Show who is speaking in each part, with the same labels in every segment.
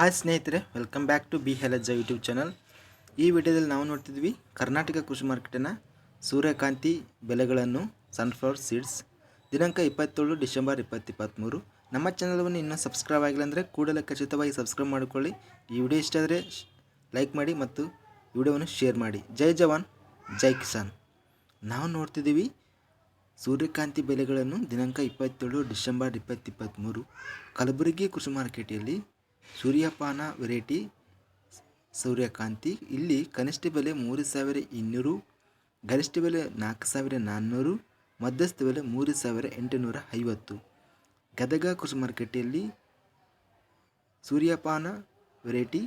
Speaker 1: Hi ಸ್ನೇಹಿತರೆ welcome back to B ಹೆಲಜ YouTube channel ಈ ವಿಡಿಯೋದಲ್ಲಿ ನಾವು ನೋಡ್ತಿದ್ವಿ ಕರ್ನಾಟಕ ಕೃಷಿ ಮಾರ್ಕೆಟಿನ ಸೂರ್ಯಕಾಂತಿ ಬೆಲೆಗಳನ್ನು ಸನ್ಫ್ಲವರ್ ಸೀಡ್ಸ್ ದಿನಾಂಕ ಇಪ್ಪತ್ತೇಳು ಡಿಸೆಂಬರ್ ಇಪ್ಪತ್ತಿಪ್ಪತ್ತ್ಮೂರು ನಮ್ಮ ಚಾನಲವನ್ನು ಇನ್ನೂ ಸಬ್ಸ್ಕ್ರೈಬ್ ಆಗಿಲ್ಲ ಅಂದರೆ ಕೂಡಲೇ ಖಚಿತವಾಗಿ ಸಬ್ಸ್ಕ್ರೈಬ್ ಮಾಡಿಕೊಳ್ಳಿ. ಈ ವಿಡಿಯೋ ಇಷ್ಟ ಆದರೆ ಲೈಕ್ ಮಾಡಿ ಮತ್ತು ವಿಡಿಯೋವನ್ನು ಶೇರ್ ಮಾಡಿ. ಜೈ ಜವಾನ್, ಜೈ ಕಿಸಾನ್. ನಾವು ನೋಡ್ತಿದ್ದೀವಿ ಸೂರ್ಯಕಾಂತಿ ಬೆಲೆಗಳನ್ನು ದಿನಾಂಕ ಇಪ್ಪತ್ತೇಳು ಡಿಸೆಂಬರ್ ಇಪ್ಪತ್ತಿಪ್ಪತ್ತ್ಮೂರು ಕಲಬುರಗಿ ಕೃಷಿ ಮಾರ್ಕೆಟಲ್ಲಿ ಸೂರ್ಯಪಾನ ವೆರೈಟಿ ಸೂರ್ಯಕಾಂತಿ. ಇಲ್ಲಿ ಕನಿಷ್ಠ ಬೆಲೆ ಮೂರು ಸಾವಿರ ಇನ್ನೂರು, ಗರಿಷ್ಠ ಬೆಲೆ ನಾಲ್ಕು ಸಾವಿರ ನಾನ್ನೂರು, ಮಧ್ಯಸ್ಥ ಬೆಲೆ ಮೂರು ಸಾವಿರ ಎಂಟುನೂರ ಐವತ್ತು. ಗದಗ ಕೃಷಿ ಮಾರುಕಟ್ಟೆಯಲ್ಲಿ ಸೂರ್ಯಪಾನ ವೆರೈಟಿ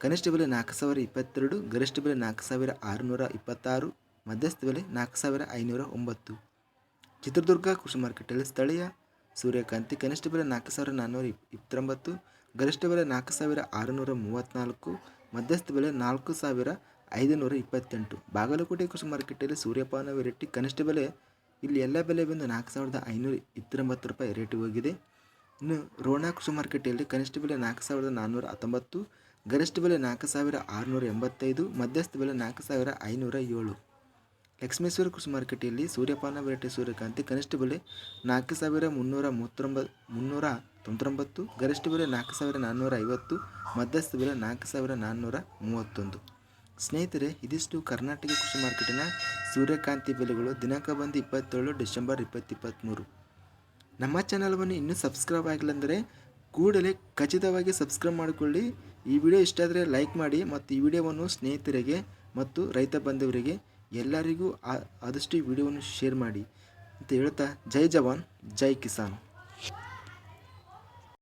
Speaker 1: ಕನಿಷ್ಠ ಬೆಲೆ ನಾಲ್ಕು ಸಾವಿರ ಇಪ್ಪತ್ತೆರಡು, ಗರಿಷ್ಠ ಬೆಲೆ ನಾಲ್ಕು ಸಾವಿರ ಆರುನೂರ ಇಪ್ಪತ್ತಾರು, ಮಧ್ಯಸ್ಥ ಬೆಲೆ ನಾಲ್ಕು ಸಾವಿರ ಐನೂರ ಒಂಬತ್ತು. ಚಿತ್ರದುರ್ಗ ಕೃಷಿ ಮಾರುಕಟ್ಟೆಯಲ್ಲಿ ಸ್ಥಳೀಯ ಸೂರ್ಯಕಾಂತಿ ಕನಿಷ್ಠ ಬೆಲೆ ನಾಲ್ಕು ಸಾವಿರ ನಾನ್ನೂರ ಇಪ್, ಇಪ್ಪತ್ತೊಂಬತ್ತು ಗರಿಷ್ಠ ಬೆಲೆ ನಾಲ್ಕು ಸಾವಿರ ಆರುನೂರ ಮೂವತ್ತ್ನಾಲ್ಕು ಮಧ್ಯಸ್ಥ ಬೆಲೆ ನಾಲ್ಕು ಸಾವಿರ ಐದುನೂರ ಇಪ್ಪತ್ತೆಂಟು. ಬಾಗಲಕೋಟೆ ಕೃಷಿ ಮಾರುಕಟ್ಟೆಯಲ್ಲಿ ಸೂರ್ಯಪಾನ ವೆರೈಟಿ ಕನಿಷ್ಠ ಬೆಲೆ ಇಲ್ಲಿ ಎಲ್ಲ ಬೆಲೆ ಬಂದು ನಾಲ್ಕು ಸಾವಿರದ ಐನೂರ ಇತ್ತೊಂಬತ್ತು ರೂಪಾಯಿ ರೇಟ್ ಹೋಗಿದೆ. ಇನ್ನು ರೋಣ ಕೃಷಿ ಮಾರ್ಕೆಟಲ್ಲಿ ಕನಿಷ್ಠ ಬೆಲೆ ನಾಲ್ಕು ಸಾವಿರದ ನಾನ್ನೂರ ಹತ್ತೊಂಬತ್ತು, ಗರಿಷ್ಠ ಬೆಲೆ ನಾಲ್ಕು ಸಾವಿರ ಆರುನೂರ ಎಂಬತ್ತೈದು, ಮಧ್ಯಸ್ಥ ಬೆಲೆ ನಾಲ್ಕು ಸಾವಿರ ಐನೂರ ಏಳು. ಲಕ್ಷ್ಮೇಶ್ವರ ಕೃಷಿ ಮಾರ್ಕೆಟಲ್ಲಿ ಸೂರ್ಯಪಾನ ವೆರೈಟಿ ಸೂರ್ಯಕಾಂತಿ ಕನಿಷ್ಠ ಬೆಲೆ ನಾಲ್ಕು ಸಾವಿರ ಮುನ್ನೂರ ಮೂವತ್ತೊಂಬತ್ತು, ಮುನ್ನೂರ ತೊಂಬತ್ತೊಂಬತ್ತು, ಗರಿಷ್ಠ ಬೆಲೆ ನಾಲ್ಕು ಸಾವಿರ ನಾನ್ನೂರ ಐವತ್ತು, ಮಧ್ಯಸ್ಥ ಬೆಲೆ ನಾಲ್ಕು ಸಾವಿರ ನಾನ್ನೂರ ಮೂವತ್ತೊಂದು. ಸ್ನೇಹಿತರೆ, ಇದಿಷ್ಟು ಕರ್ನಾಟಕ ಕೃಷಿ ಮಾರ್ಕೆಟಿನ ಸೂರ್ಯಕಾಂತಿ ಬೆಲೆಗಳು ದಿನಾಂಕ ಬಂದು ಇಪ್ಪತ್ತೇಳು ಡಿಸೆಂಬರ್ ಇಪ್ಪತ್ತಿಪ್ಪತ್ತ್ಮೂರು ನಮ್ಮ ಚಾನಲ್ವನ್ನು ಇನ್ನೂ ಸಬ್ಸ್ಕ್ರೈಬ್ ಆಗಿಲ್ಲ ಅಂದರೆ ಕೂಡಲೇ ಖಚಿತವಾಗಿ ಸಬ್ಸ್ಕ್ರೈಬ್ ಮಾಡಿಕೊಳ್ಳಿ. ಈ ವಿಡಿಯೋ ಇಷ್ಟ ಆದರೆ ಲೈಕ್ ಮಾಡಿ ಮತ್ತು ಈ ವಿಡಿಯೋವನ್ನು ಸ್ನೇಹಿತರಿಗೆ ಮತ್ತು ರೈತ ಬಂಧುವರಿಗೆ ಎಲ್ಲರಿಗೂ ಆದಷ್ಟು ಈ ವಿಡಿಯೋವನ್ನು ಶೇರ್ ಮಾಡಿ. ಅಂತ ಹೇಳ್ತಾ, ಜೈ ಜವಾನ್, ಜೈ ಕಿಸಾನ್.